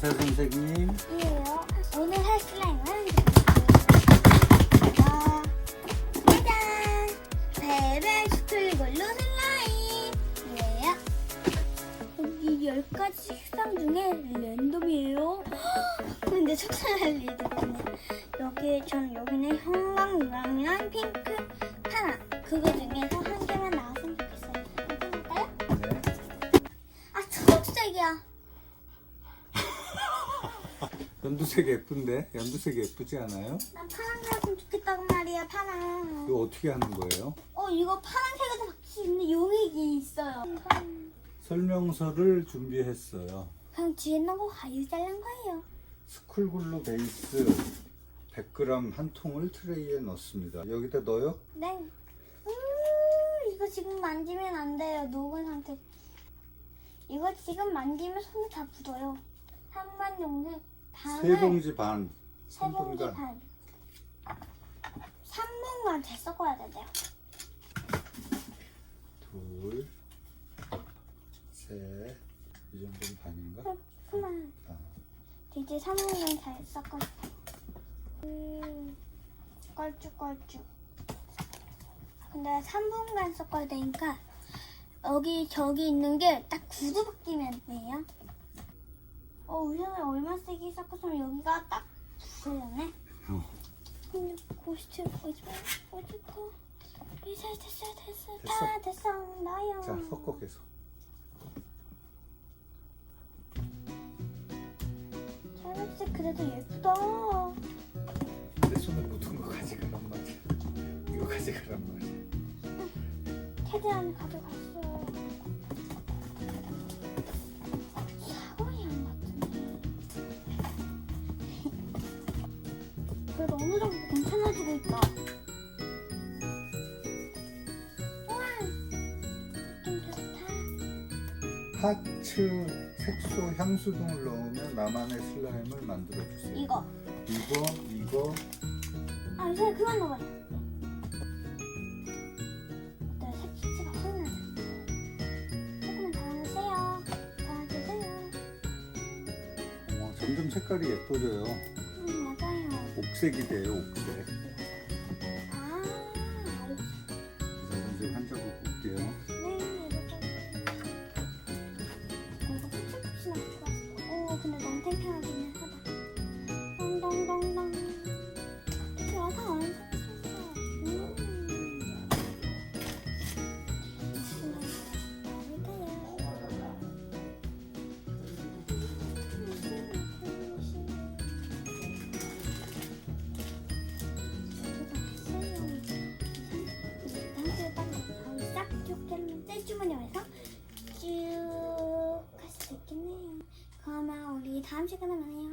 의사 선생님. 이에요. 오늘 할 슬라임은 자, 짜잔! 배를 스쿨걸로 슬라임이에요. 여기 열 가지 색상 중에 랜덤이에요. 근데 속상할 일이 있네. 여기 전 여기는 형광, 노랑이랑 핑크, 파란 그거 중에서 연두색 예쁜데? 연두색 예쁘지 않아요? 난 파란 게 했으면 좋겠다고 말이야 파란. 이거 어떻게 하는 거예요? 어 이거 파란색에도 바퀴 있는 용액이 있어요. 설명서를 준비했어요. 그냥 뒤에 있는 거 가위 잘란 거예요. 스쿨글루 베이스 100g 한 통을 트레이에 넣습니다. 여기다 넣어요? 네. 음, 이거 지금 만지면 안 돼요. 녹은 상태. 이거 지금 만지면 손에 다 묻어요. 한반 정 반을 세 봉지 반. 세 봉지 3분간. 반. 3분간 잘 섞어야 돼요. 둘, 셋. 이 정도는 반인가? 그만. 아, 이제 3분간 잘 섞어. 음, 껄쭉껄쭉. 근데 3분간 섞어야 되니까 여기 저기 있는 게 딱 구두 바뀌면 돼요. 어, 우선은 얼마 세게 섞었으면 여기가 딱 부서졌네. 어. 근데 고스트 어디가 어디가 됐어 됐어. 다 됐어 나요. 자, 섞어 계속. 찰밥색 그래도 예쁘다. 내 손에 묻은 거 가져가란 말이야. 이거 가져가란 말이야. 최대한 가져갔 그래도 어느 정도 괜찮아지고 있다. 우와, 좀 좋다. 하츠, 색소, 향수 등을 넣으면 나만의 슬라임을 만들어 주세요. 이거. 이거, 이거, 아, 이제 그만 넣어요. 어때요? 색치가 확 나죠? 조금만 더 넣으세요. 더 주세요. 어, 점점 색깔이 예뻐져요. 음, 맞아요. 옥색이 돼 쭉갈수 있겠네요. 그